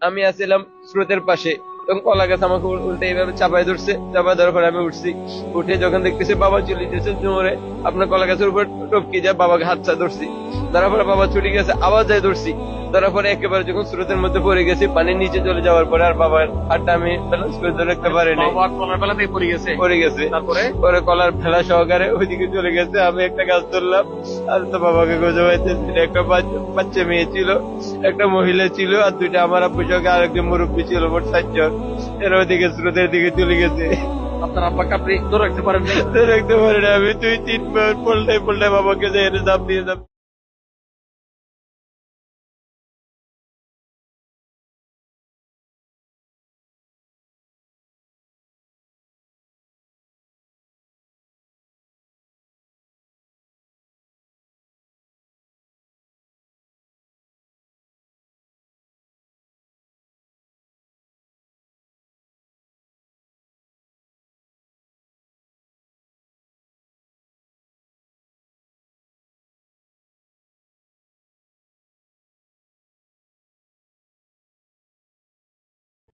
আমি আসছিলাম স্রোতের পাশে তখন কলা গাছ আমাকে উল- উল্টে এইভাবে চাপাই ধরছে চাপাই ধরার পরে আমি উঠছি। উঠে যখন দেখতেছি বাবা চলে যেতেছে জোরে আপনার কলা গাছের উপর টপকে যায় বাবাকে হাত চা ধরছি। ধরার পরে বাবা ছুটে গেছে আবার যাই ধরছি। ধরার পরে একেবারে যখন স্রোতের মধ্যে পড়ে গেছি পানির নিচে চলে যাওয়ার পরে আর বাবার হাতটা আমি ব্যালেন্স করে ধরে রাখতে পারিনি। পড়ে গেছে। পড়ে গেছে। তারপরে? পরে কলার ফেলা সহকারে ওইদিকে চলে গেছে আমি একটা গাছ ধরলাম আর তো বাবাকে গোজো পাইতেছি একটা বাচ্চা- মেয়ে ছিল একটা মহিলা ছিল আর দুইটা আমার আব্বু সঙ্গে আর একজন মুরব্বী ছিল মোট চারজন এরা ওইদিকে স্রোতের দিকে চলে গেছে। আপনার আব্বাকে আপনি ধরে রাখতে পারেন তো রাখতে পারি না আমি দুই তিনবার পল্টাই পল্টাই বাবাকে যে এনে দাম দিয়ে দাম